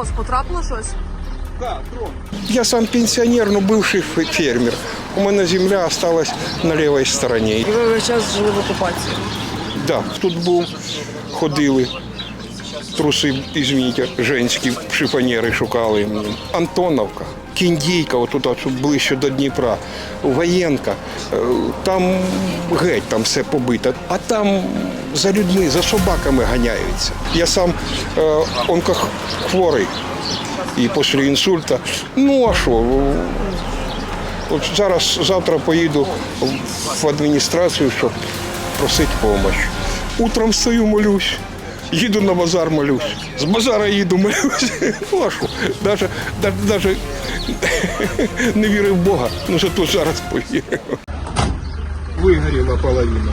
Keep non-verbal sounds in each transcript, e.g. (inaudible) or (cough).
вас потрапило щось? Я сам пенсіонер, але бывший фе- фермер. У мене земля осталась на лівій стороні. І ви весь час жили в окупації. Да, тут був, ходили. Труси, извините, женські шифонери шукали. Антоновка, Кіндійка, отут ближче до Дніпра, Воєнка. Е, Там геть там все побито. А там за людьми, за собаками ганяються. Я сам е, онкохворий і після інсульта. Ну а що? От зараз завтра поїду в адміністрацію, щоб просити допомогу. Утром стою, молюсь. Їду на базар, молюсь. З базара їду, молюсь. (laughs) Даже, даже, даже не вірив в Бога, ну зато зараз повірив. Вигоріла половина.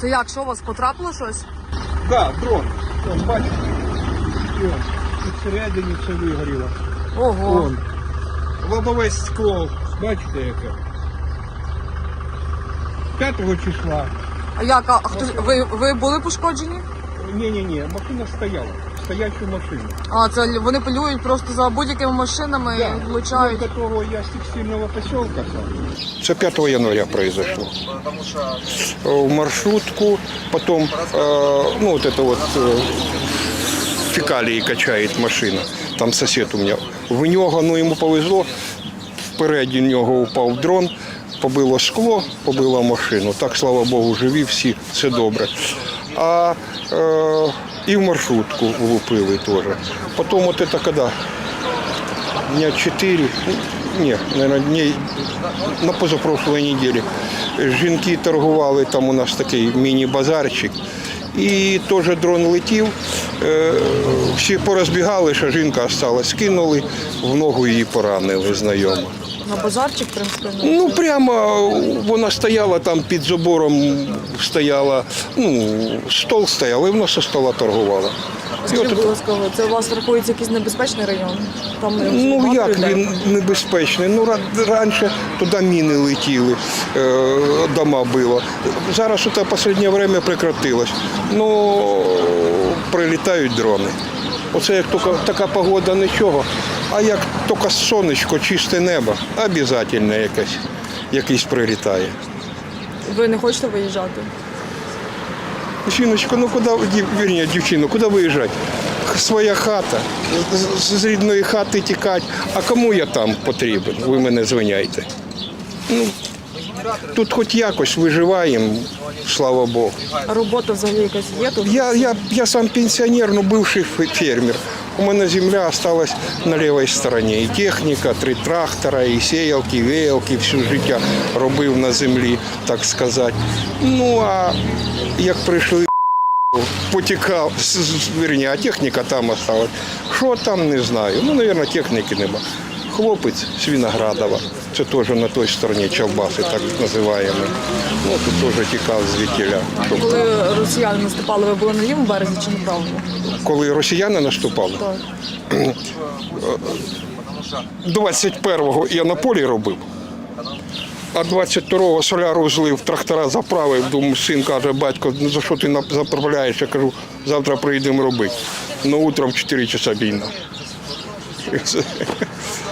Це як, що у вас потрапило щось? Так, дрон. Вон, бачите? Всередині все вигоріло. Ого. Вон. Лобове скло, бачите яке? 5 числа. А як? А хто ви, ви були пошкоджені? Ні-ні-ні, машина стояла. Стоячу машину. А, це л- вони полюють просто за будь-якими машинами і влучають. Ну, которого я с текстильного поселка Це 5 января произошло. В маршрутку, потом, э, ну вот это вот э, фекалии качает машина. Там сосед у меня. В нього, ну йому повезло, впереді нього упав дрон, побило скло, побило машину. Так, слава Богу, живі всі, все добре. А е, і в маршрутку влупили теж. Потім от це коли? Дня 4, ні, дней на позапрошлой неділі. Жінки торгували, там у нас такий міні-базарчик. І теж дрон летів. Е, Всі порозбігали, що жінка осталась, кинули, в ногу її поранили знайома. На базарчик, принципі. ну. Прямо вона стояла там під забором, стояла, ну, стол стояв, і вона со стола торгувала. Скажіть, будь ласка, це у вас рахується якийсь небезпечний район? Там Ну як людей? він небезпечний? Ну раніше туди міни летіли, е, дома було. Зараз у останнє время прекратилось. Ну прилітають дрони. Оце як тільки така погода нічого. А як тільки сонечко, чисте небо, обов'язково якесь, якийсь прилітає. Ви не хочете виїжджати? Жіночко, ну куди, вірні, дівчину, куди виїжджати? Своя хата, з, з рідної хати тікати. А кому я там потрібен? Ви мене звиняйте. Ну, тут хоч якось виживаємо, слава Богу. А робота взагалі якась є тут? Я, я, я сам пенсіонер, ну бивший фе- фермер. У мене земля осталась на лівій стороні. І техніка, три трактора, і сіялки, веялки, всю життя робив на землі, так сказати. Ну а як прийшли, потікав, вірні, а техніка там осталась. Що там, не знаю. Ну, мабуть, техніки нема. Хлопець з Виноградова, це теж на той стороні Чалбаси, так називаємо. Ну, тут теж тікав звідтіля. Коли росіяни наступали, ви були на лівому березі чи на правому? коли росіяни наступали, Так. 21-го я на полі робив, а 22-го соляру злив, трактора заправив. Думаю, син каже, батько, ну за що ти заправляєш? Я кажу, завтра прийдемо робити. Ну, утром 4 часа війна.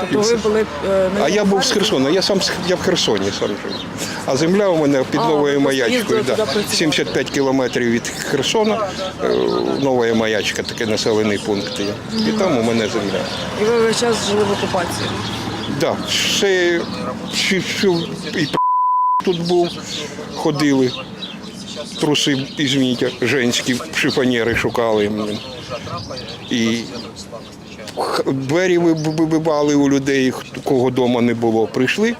Тобто ви були е, на А я був з? Херсона, я сам я в Херсоні сам живу. А земля у мене під новою маячкою. Да. 75 кілометрів від Херсона, е, нова маячка, такий населений пункт є. І там у мене земля. І ви весь час жили в окупації. Да, ще, і тут був, ходили. Труси, извините, женські шифонери шукали. І двері вибивали у людей, кого вдома не було. Прийшли,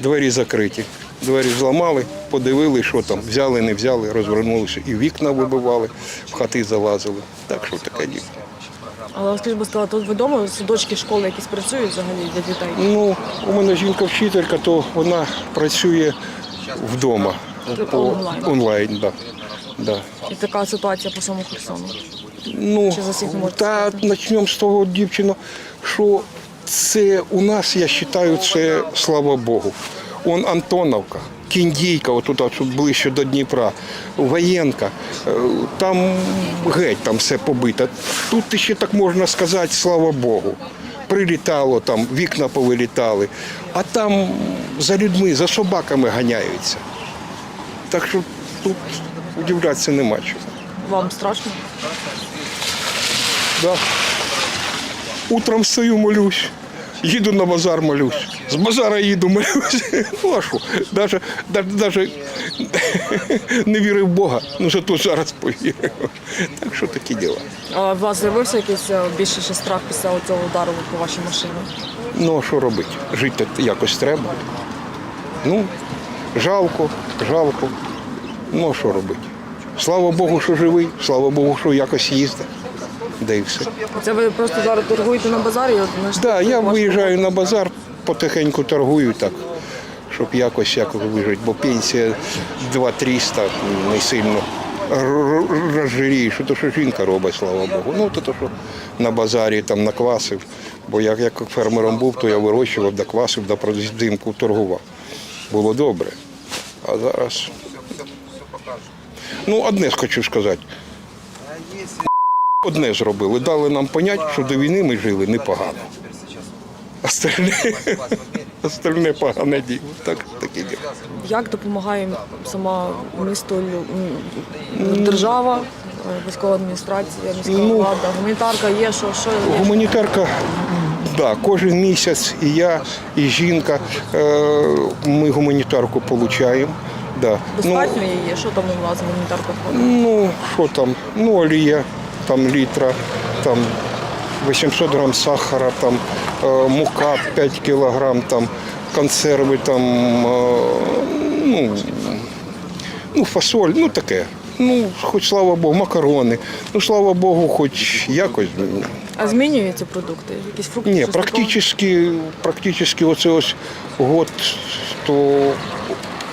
двері закриті. Двері зламали, подивили, що там, взяли, не взяли, розвернулися. І вікна вибивали, в хати залазили. Так що таке діло. Але скажіть, будь ласка, тут відомо, садочки, школи якісь працюють взагалі для дітей? Ну, у мене жінка вчителька, то вона працює вдома. Тобто онлайн? онлайн, да. Да. І така ситуація по всьому Херсону. Ну, Чи за всіх не можете та сказати? почнемо з того, дівчино, що це у нас, я вважаю, це слава Богу. Он Антоновка, Кіндійка, отут от ближче до Дніпра, Воєнка, е, там геть там все побито. Тут ще так можна сказати, слава Богу. Прилітало там, вікна повилітали, а там за людьми, за собаками ганяються. Так що тут удивлятися нема чого. Вам страшно? Да. Утром встаю, молюсь. Їду на базар, молюсь. З базара їду, (laughs) молюсь. Ну? Даже, даже, даже (laughs) не вірив в Бога, ну зато зараз повірив. Так що такі діла. А у вас з'явився якийсь е, більший ще страх після цього удару по вашій машині? Ну а що робити? Жити якось треба. Ну, жалко, жалко. Ну а що робити? Слава Богу, що живий, слава Богу, що якось їздить. Все. Це ви просто зараз торгуєте на базарі? Так, да, я виїжджаю на базар, потихеньку торгую так, щоб якось якось вижити, бо пенсія 2-300 не сильно р- р- що то, що жінка робить, слава Богу. Ну, то, то що на базарі там наквасив, бо як, як фермером був, то я вирощував, доквасив, до взимку торгував. Було добре. А зараз. Ну, одне хочу сказати. Одне зробили, дали нам поняти, що до війни ми жили непогано. Остальне, остальне погане діло. Так, таке діло. Як допомагає сама місто держава, е, військова адміністрація, міська Ну, влада, гуманітарка є, що, що є? Гуманітарка, да, кожен місяць і я, і жінка. Е, ми гуманітарку отримуємо. Да. Ну, Достатньо її? Що там у вас гуманітарка входить? Ну, що там? Ну, олія, там літра, там 800 грам сахара, там е, мука 5 кілограм, там консерви, там, е, ну, ну, фасоль, ну таке. Ну, хоч слава Богу, макарони. Ну, слава Богу, хоч якось. А змінюються продукти? Якісь фрукти? Ні, практично, практично оце ось год, то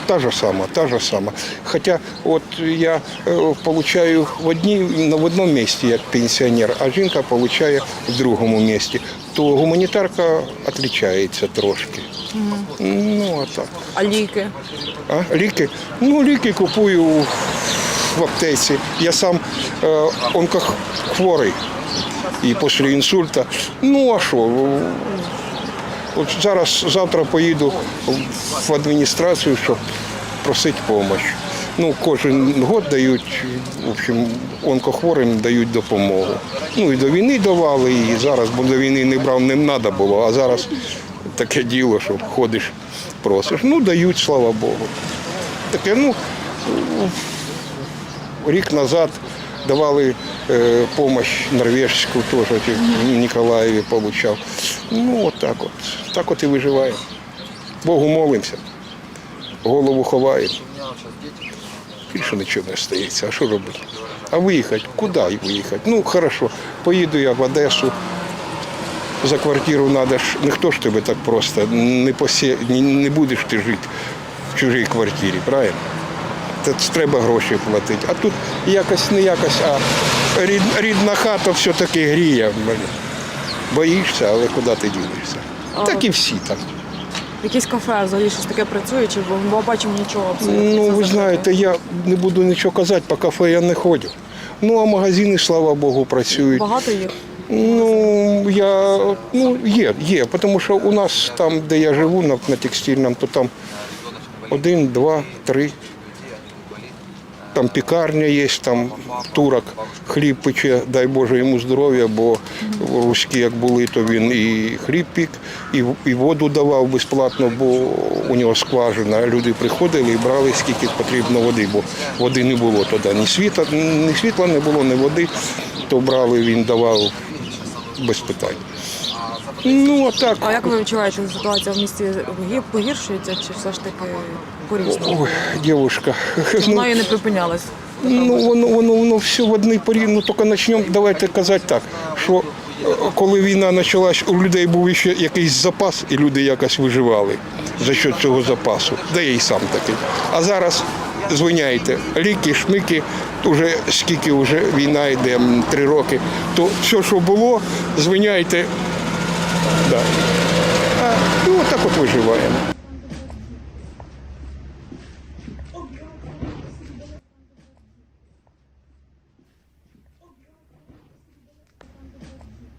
та ж сама, та ж сама. Хоча от я е, получаю в одній, в одному місці як пенсіонер, а жінка получає в другому місці, то гуманітарка відрізняється трошки. Ну, а так. А ліки? А? Ліки? Ну, ліки купую в аптеці. Я сам е, онкохворий і після інсульта. Ну а що? Зараз завтра поїду в адміністрацію, щоб просити допомогу. Ну, кожен год дають, в общем, онкохворим дають допомогу. Ну і до війни давали, і зараз, бо до війни не брав, не треба було, а зараз таке діло, що ходиш, просиш. Ну, дають, слава Богу. Таке, ну, рік назад давали е, допомогу норвежську, теж в Ніколаєві отримав. Ну, от так от. Так от і виживаємо. Богу молимося, голову ховаємо. Більше нічого не стається. А що робити? А виїхати? Куди виїхати? Ну, хорошо, поїду я в Одесу. За квартиру треба ж, ніхто ж тебе так просто не посє, не, не будеш ти жити в чужій квартирі, правильно? Це треба гроші платити. А тут якось не якось, а рід, рідна хата все-таки гріє. Боїшся, але куди ти дінешся? Так і всі так. Якісь кафе взагалі щось таке працює, чи бо ми бачимо нічого абсолютно. Ну, ви знаєте, я не буду нічого казати, по кафе я не ходив. Ну, а магазини, слава Богу, працюють. Багато їх. Ну, я, ну, є, є, тому що у нас там, де я живу, на, на текстильному, то там один, два, три. Там пікарня є, там турок, хліб пече, дай Боже йому здоров'я, бо руські як були, то він і хліб пік, і, і воду давав безплатно, бо у нього скважина. Люди приходили і брали скільки потрібно води, бо води не було тоді. Ні світла, ні світла не було, ні води, то брали, він давав без питань. Ну, а так. А як ви відчуваєте ситуація в місті Гі- погіршується, чи все ж таки по-різному? Ой, дівушка. ну, Вона і не припинялась. Ну, воно, воно, воно все в одній порі. Ну, тільки почнемо, давайте казати так, що е, коли війна почалась, у людей був ще якийсь запас, і люди якось виживали за що цього запасу. Да я й сам такий. А зараз, звиняйте, ліки, шмики, вже скільки вже війна йде, м, три роки, то все, що було, звиняйте. Да. А, і отак от виживаємо.